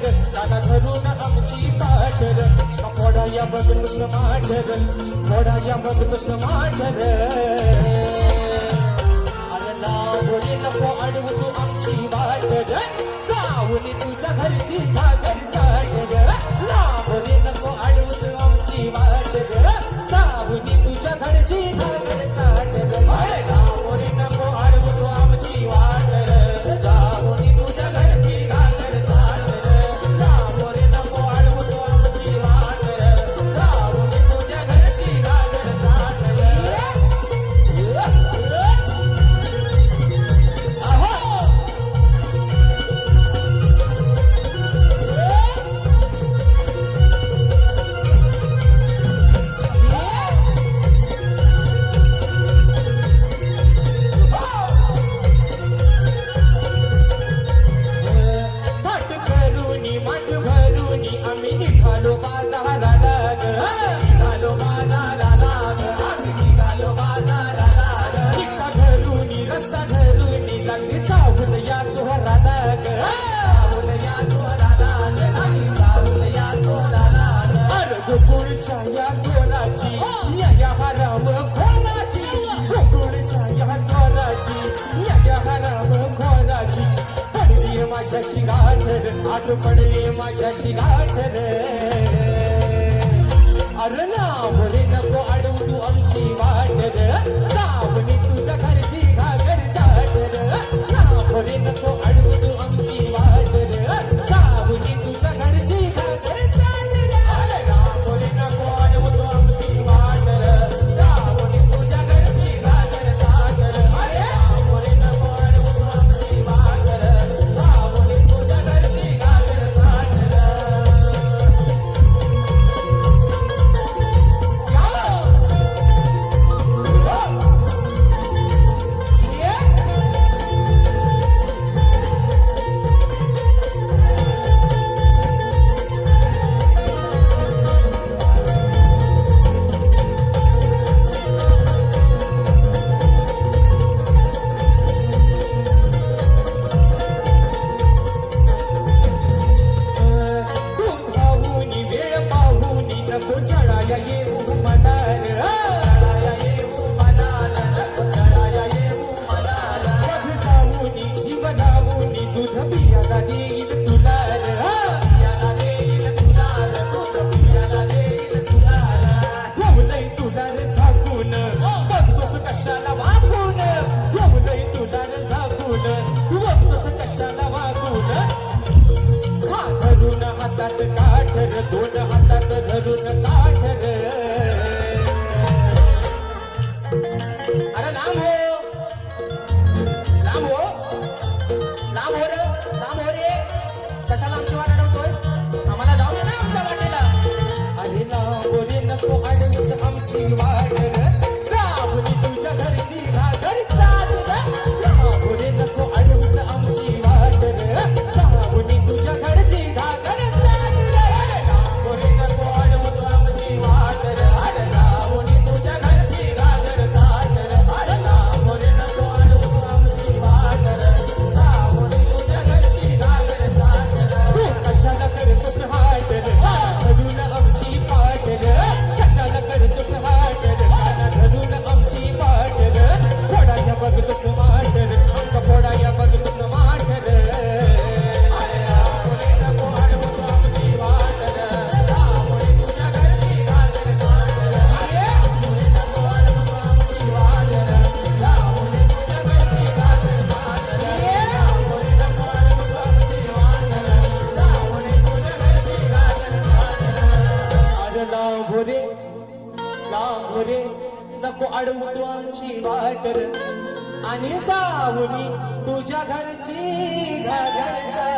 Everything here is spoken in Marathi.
पांढर काना धरून आमची पाठर. मोडाया बदलूस मांढर मोडाया बदलूस मांढर गोकुळच्या या चोराची या हराम खोराची गोकुळच्या या चोराची या हराम खोराची पडली माझ्याशी गाठर आज पडली माझ्याशी गाठर असं कशाला वागून? हा धरून हातात काठर दोन हातात धरून काठर मागे नको अडवतो आमची वाटर. आणि जाऊनी तुझ्या घरची घरचा